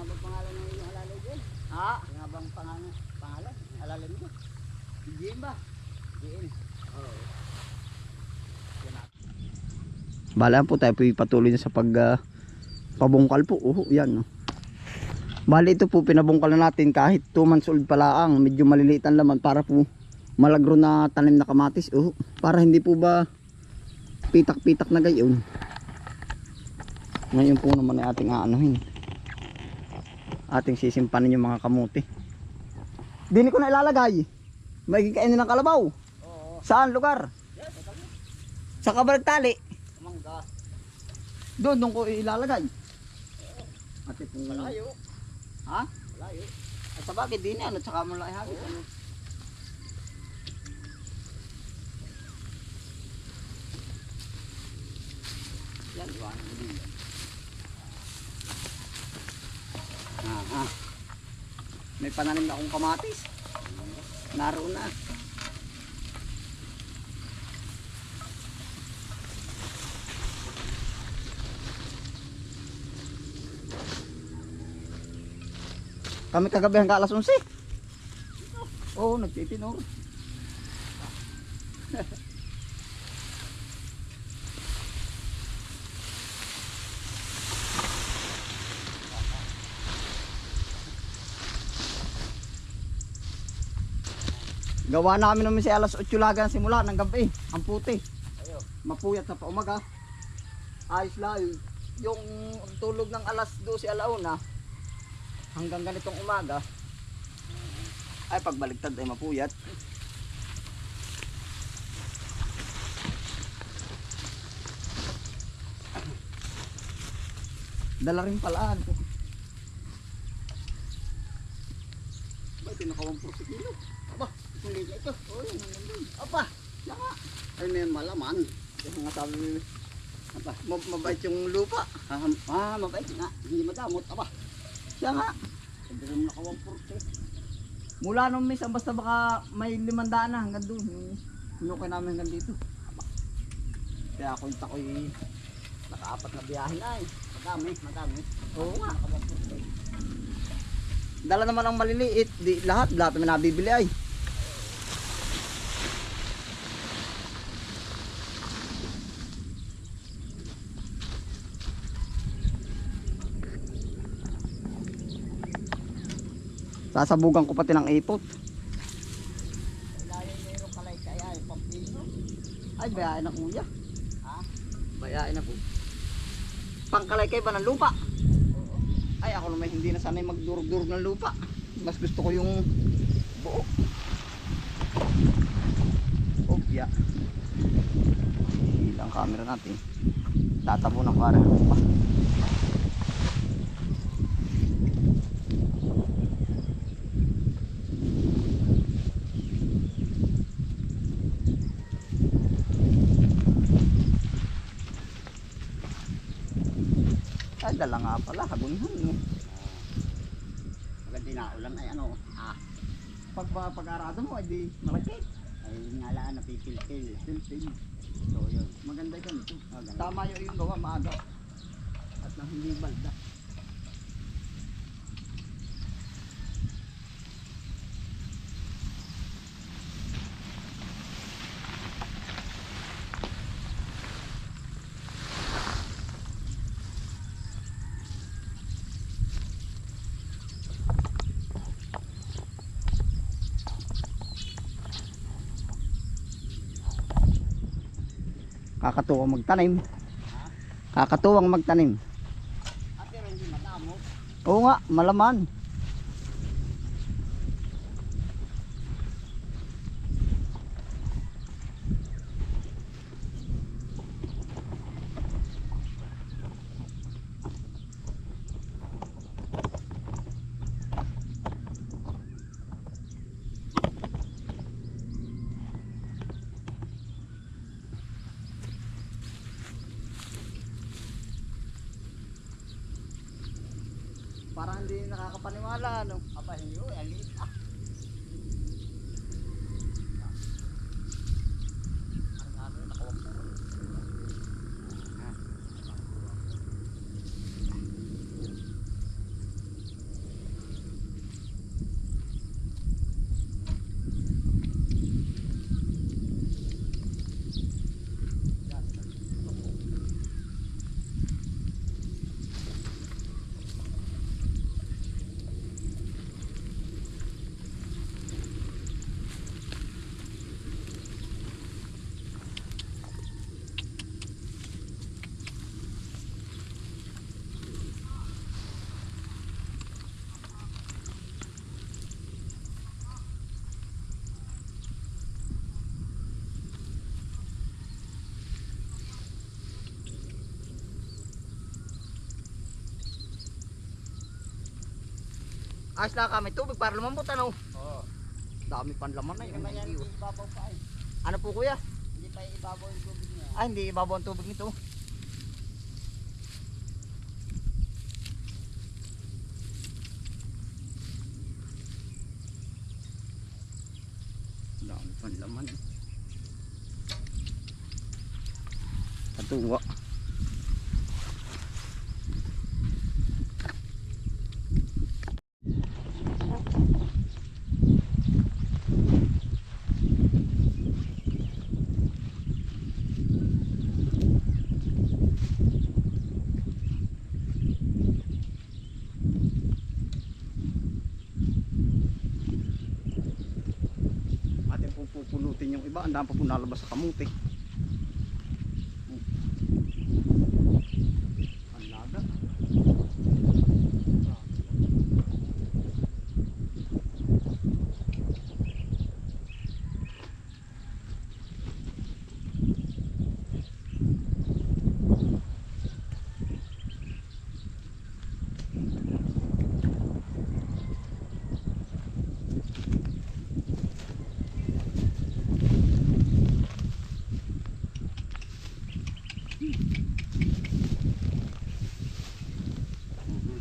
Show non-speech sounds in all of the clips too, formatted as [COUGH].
nga ba pangalan ng iyong alalay dyan? Ha? Ano nga bang pangalan? Pangalan? Alalay mo? Diyan ba? Diin. Oo. Bala po tayo po patuloy sa pag ah, pabungkal po. Oh, yan. Oh. Bali ito po pinabungkal na natin kahit 2 months old pa lang. Medyo maliliit ang laman para po malagro na tanim na kamatis. Oh, para hindi po ba pitak-pitak na gayon. Ngayon po naman ay ating aanuhin. Ating sisimpanin yung mga kamuti. Dini ko na ilalagay. May kainin ng kalabaw. Oo. Saan lugar? Yes. Sa kabalag tali. Mangga. Doon, doon ko ilalagay. At itong... Malayo. Ha? Malayo. At sa bakit din yan? At saka mo lang ihagis. Ano? Yan, iwanan mo din yan. Ah, ah. May pananim na akong kamatis. Naroon na. Kami kagabi hanggang alas 11. Oo, nagtitinor. Gawa namin naman si alas 8 laga simula ng gabi. Ang puti. Mapuyat na pa umaga. Ayos lang. Yung tulog ng alas 12 alauna hanggang ganitong umaga ay pagbaligtad ay mapuyat. Dala rin palaan ko. Ba't naka 140 kilo? Aba, itong liga ito. Ang ganda. Apa, nga. Ay, may malaman. Yung nga sabi mo, apa, mab- mabait yung lupa. Ah, ah, mabait nga. Hindi madamot. Aba, yan nga. Sabi mo naka 140. Mula nung misa, basta baka may limandaan na hanggang doon. Hinukay namin hanggang dito. Aba. Kaya ako yung takoy, nakaapat na biyahe na eh. Madami, madami. Oo nga. Naka 140. Dala naman ang maliliit. Di, lahat, lahat namin nabibili ay. Sasabugan ko pati ng ipot. Ay, bayain na kuya. Ha? Bayain na po. Pangkalay kayo ba ng lupa? Ay, ako naman hindi na sanay magdurog-durog ng lupa. Mas gusto ko yung buo. Oh, yeah. Hila ang camera natin. Tatabo ng para ng lupa. Ay, dala nga pala. Hagunhan. no? Maganda na ulan ay ano. Ah. Pag pag-arado mo, ay di malaki. Ay ngalaan na pipil-pil. Pilpil. So yun. Maganda yun. ito. Maganda. Tama yung yung gawa maaga. At nang hindi balda. Kakatuwang magtanim. Kakatuwang magtanim. Ah. Oo nga, malaman. Hindi nakakapaniwala, ano? Aba, hindi yun. Ang liit ah. Ayos na kami tubig para lumambot ano. Oo. Dami pan laman na naman yan, yun. hindi ibabaw pa eh. Ano po kuya? Hindi pa ibabaw yung tubig niya. Ah, hindi ibabaw ang tubig nito. Dami pan laman. Katuwa. Atin Ang dami pa po nalabas sa kamuti. Ang laga.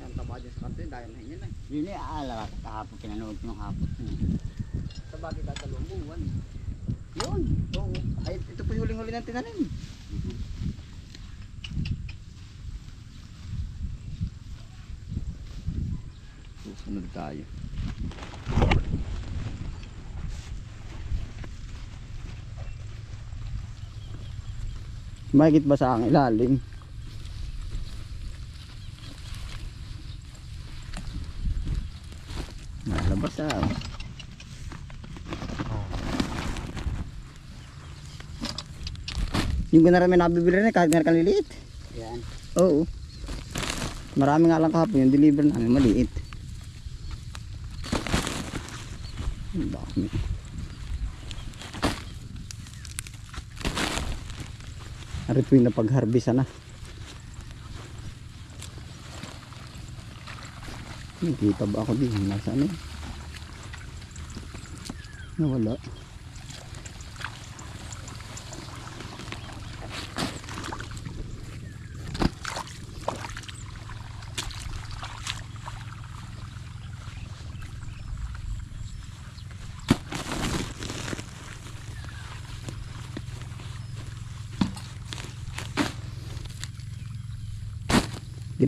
Ang taba dyan sa kanto yun. Dahil na yun eh. Yun eh, aala, kahapon pinanood ko yung hapon. Sa bagay dadalawang buwan. Yun. Oo. Ay, ito po yung huling-huli ng tinanim. Susunod tayo. Mahigit ba sa ang ilalim? Nalabas ah. Yung ganarami nabibili rin eh, kahit meron kang liliit. Yan. Oo. Marami nga lang kahapon yung deliver namin maliit. Ang dami. Ari po yung napag-harvest na. Nakita ba ako din? Nasaan eh? Nawala.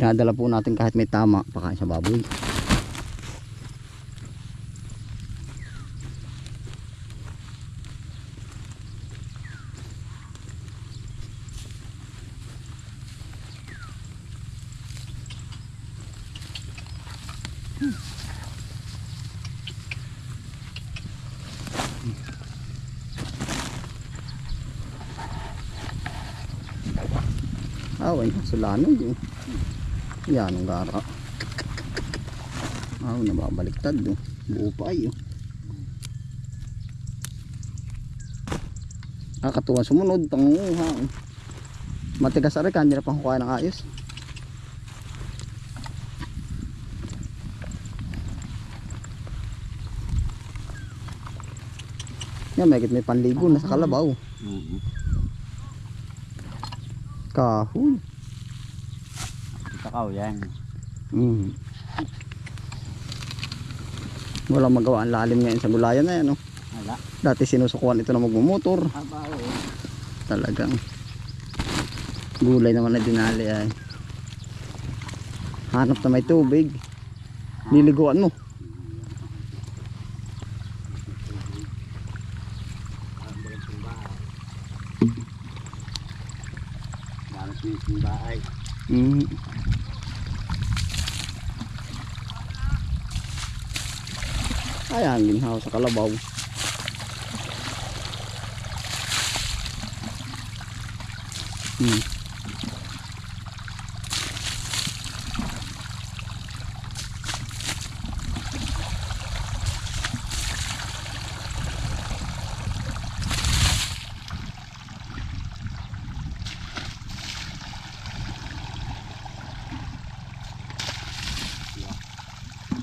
Dinadala po natin kahit may tama pakain sa baboy. Ah, wala sulanog eh. Yan ang gara. Ah, nababaliktad oh. Buo pa ay oh. Ah, katuwa sumunod, pangunguha. oh. Matigas aray ka, hindi na pang kuha ng ayos. Yan, may may panligo na sa kalabaw. Mm-hmm. Kahoy. Takaw yan. Mm. Wala magawa ang lalim ngayon sa gulayan na yan. Oh. Wala. Dati sinusukuan ito na magmumotor. Haba o. Talagang gulay naman na dinali ay. Hanap na may tubig. Liliguan mo. Gamit angin hao sakala bau hmm.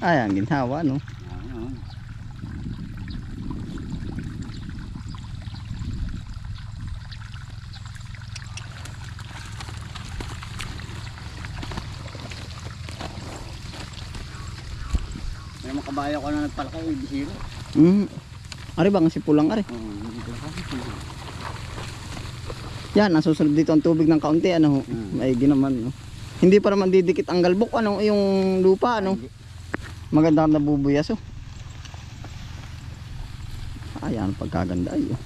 Ai à, nhìn hao quá luôn bisiro. Mm. Ari ba, si pulang ari. Yan, nasusunod dito ang tubig ng kaunti, ano? Mm. Maigi naman, no? Hindi pa naman didikit ang galbok, ano? Yung lupa, ano? Maganda ang nabubuyas, oh. Ayan, pagkaganda, ay, oh.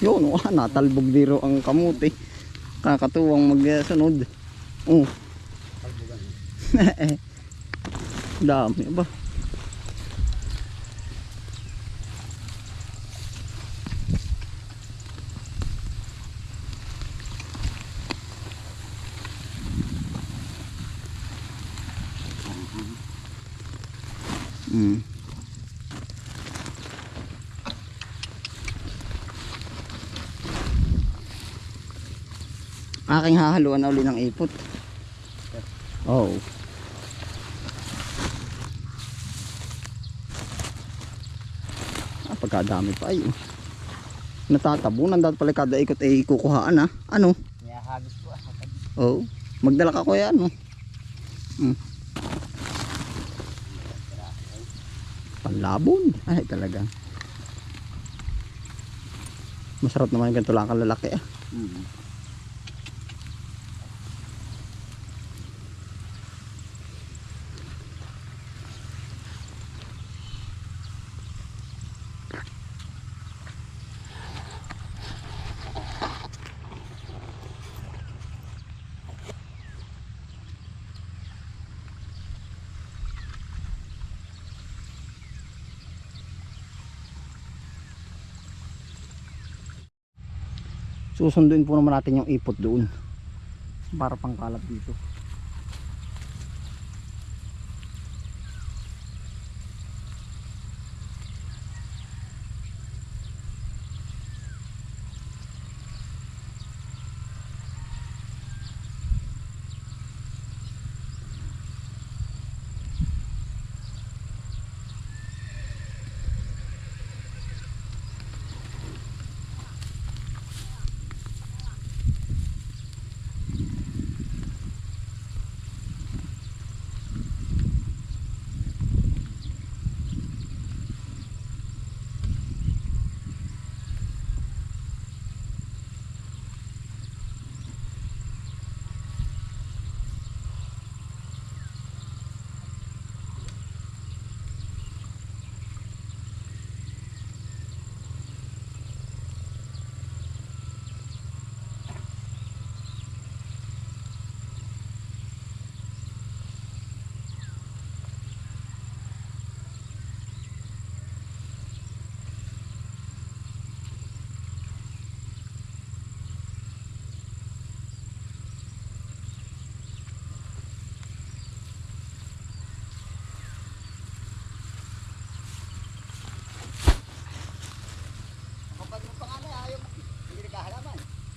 Yun, oh, ah, natalbog diro ang [LAUGHS] kamuti. Kakatuwang magsunod. Oh, dami ba? Mm. Aking hahaluan na uli ng ipot. Oh. Ah, pagkadami pa ay. Natatabunan dahil pala kada ikot ay kukuhaan ha. Ano? Hagis ko. ah, Oh. Magdala ka kuya ano? Mm. Panlabon. Ay talaga. Masarap naman yung ganito lang lalaki ah. Mm. Susunduin po naman natin yung ipot doon. Para pangkalat dito.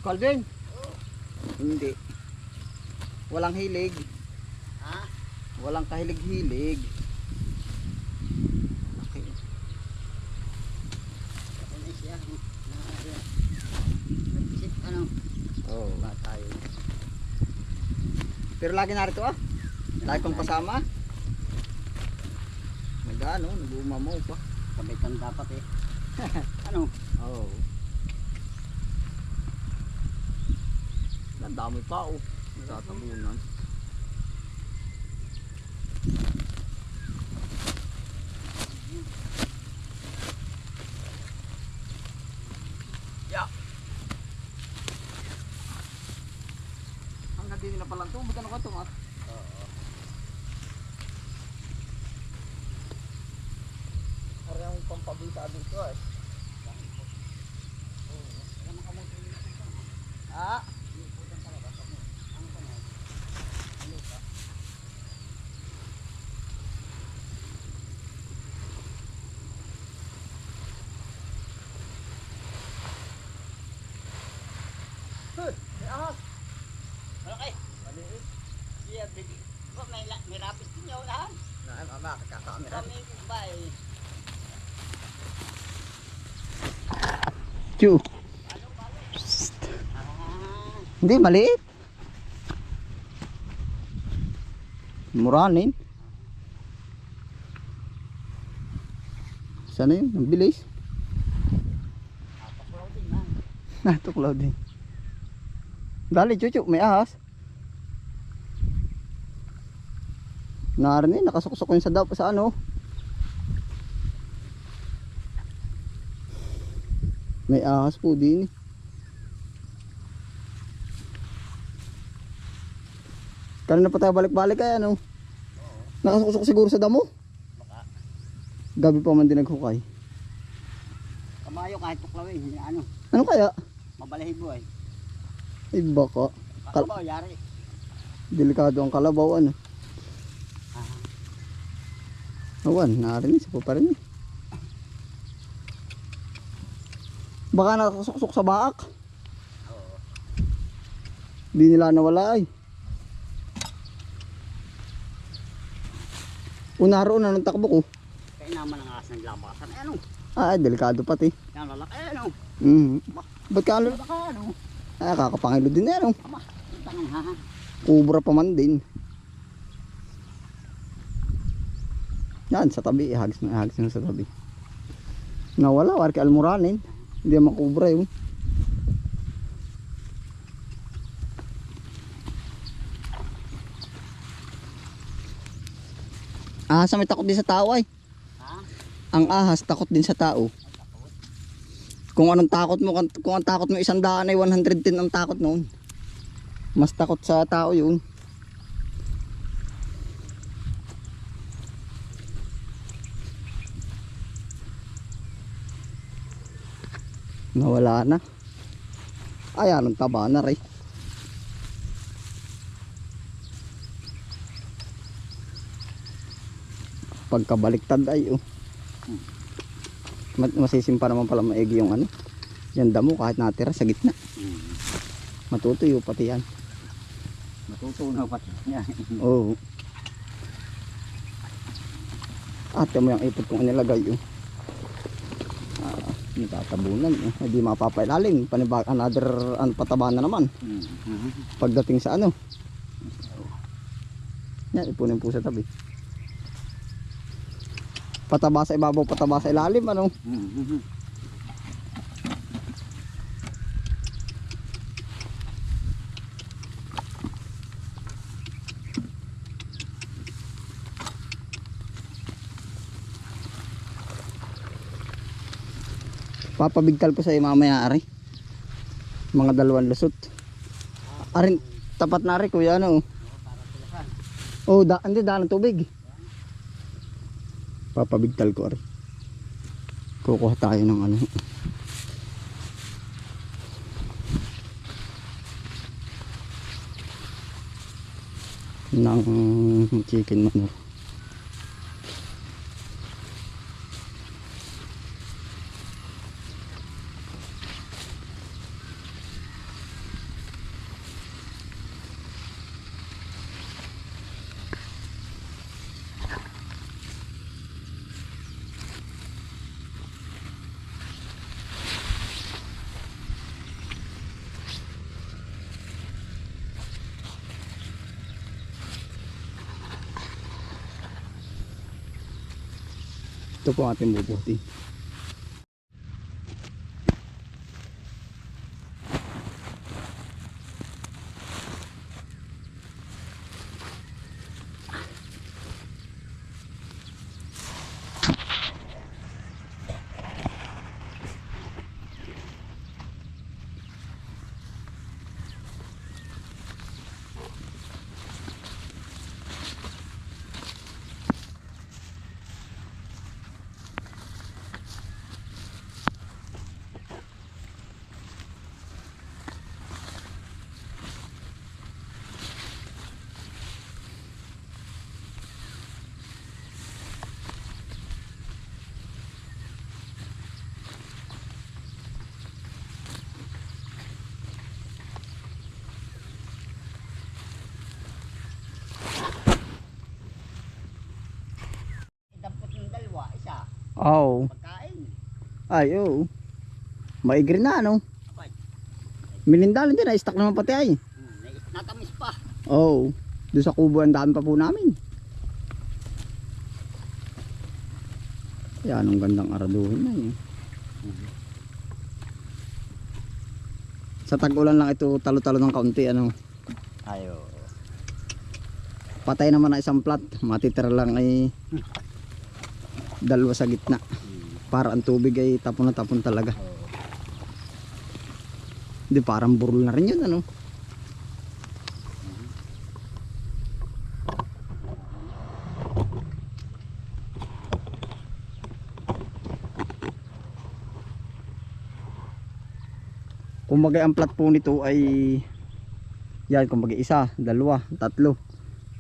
Calvin? Hindi. Walang hilig. Ha? Walang kahilig-hilig. Okay. Ano ano? Oh. Ba tayo? Pero lagi narito ah. Lagi kong kasama. Nag-ano, nag-umamaw pa. Kabitan dapat eh. [LAUGHS] ano? Oo. Oh. Dami pa oh. Natatabunan. Yeah. Hanggang din na palang tubig. Ano ka tumat? Oo. Parang pampabita dito eh. Ah. Ahas. Malaki. Maliit. Siya. Ba, may, may lapis din niya unahan. Ay, mama, kakakamera. Kami, bye. Chu. Psst. Hindi, maliit. Muranin. Sana yun? Ang bilis. Natuklaw din. Dali, chuchu. May ahas. Narinig, nakasuksok yun sa, dap- sa ano. May ahas po din. eh. Kanina pa tayo balik-balik kaya ano? Nakasuksok siguro sa damo? Baka. Gabi pa man din naghukay. Kamayo kahit tuklawin. hindi Ano, Ano kaya? mabalahibo ay. Ay baka. Kal- Kalabaw, yari. Delikado ang kalabaw ano. Awan, narinig sa pa rin. Baka nakasuksok sa baak. Oo. Di nila nawala ay. Unaro na ng takbo ko. Kaya naman ang aas ng labasan. Eh, ano? Ah, delikado pati. Yan, lalaki. Eh, ano? Mhm. Ba't ka ano? Baka, ano? Ah, kakapangilo din ano? Ama, tangan ha. Kubra pa man din. Yan, sa tabi. Ihagis na, ihagis na sa tabi. Nawala, warki almuranin. Hindi naman kubra yun. Ahas na may takot din sa tao ay. Ha? Ang ahas takot din sa tao. Kung anong takot mo, kung- ang takot mo isang daan ay 110 ang takot noon. Mas takot sa tao yun. Nawala na. Ay, anong taba na rin. Pagkabaliktad ay oh. Masisimpa naman pala maigi yung ano. Yan damo kahit natira sa gitna. Hmm. Matutuyo pati yan. Matutunaw pa siya. [LAUGHS] Oo. Ate mo yung ipot kong inilagay oh. Ah, natatabunan eh. Hindi mapapailalim. Panibag another ano, pataba na naman. Hmm. Pagdating sa ano. Yan, ipunin po sa tabi. Pataba sa ibabaw, pataba sa ilalim ano. Hmm. Papabigtal ko sa iyo mamaya ari. Mga dalawang lusot. Arin, tapat na ari kuya ano. Oh, da, hindi daan ng tubig. Papabigtal ko ari. Kukuha tayo ng ano. ng chicken manure. Ito po ating bubuti. Oo. Pagkain. Ay, oo. Maigri na, ano? Abay. Minindalin din, na-stack naman pati ay. Hmm, natamis pa. Oo. Doon sa kubo, ang dami pa po namin. Yan, ang gandang araduhin na yun. Sa tag-ulan lang ito, talo-talo ng kaunti, ano. Ayo. Patay naman na isang plat. Matitira lang ay dalawa sa gitna. Para ang tubig ay tapon na tapon talaga. Hindi, parang burol na rin yun, ano. Kumbaga ang plat po nito ay yan, kumbaga isa, dalawa, tatlo.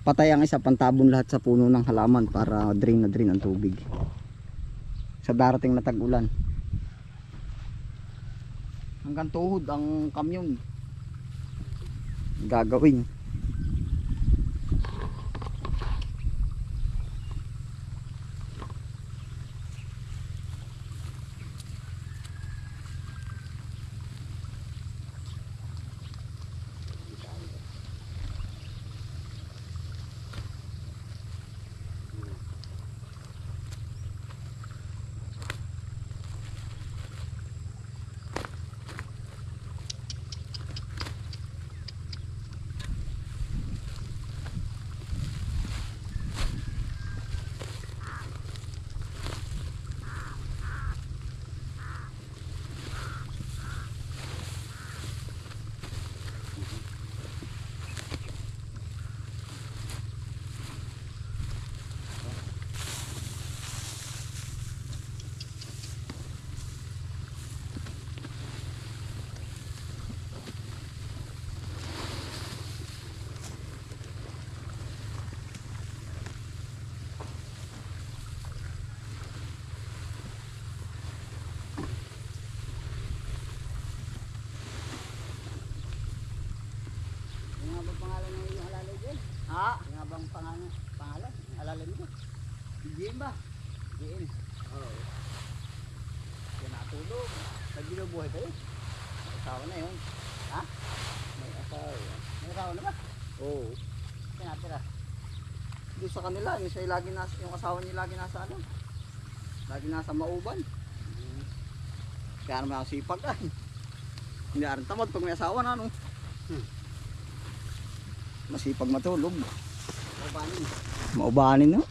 Patay ang isa, pantabon lahat sa puno ng halaman para drain na drain ang tubig. Sa darating na tag-ulan. Hanggang tuhod ang kamyon. Gagawin. Pangalan ng iyong alalay din? Ha? Nga bang pangalan? Pangalan? Alalay mo? Diyan ba? Diin. Oo. Kaya natulog. Nagbinubuhay kayo. May asawa na yun. Ha? May asawa. May asawa na ba? Oo. Kaya natira. Doon sa kanila, yung, siya lagi nasa, yung asawa niya lagi nasa ano? Lagi nasa mauban. Kaya naman ako sipag ay. Hindi rin tamad pag may asawa na ano. Hmm. Masipag matulog. Ba Maubanin no?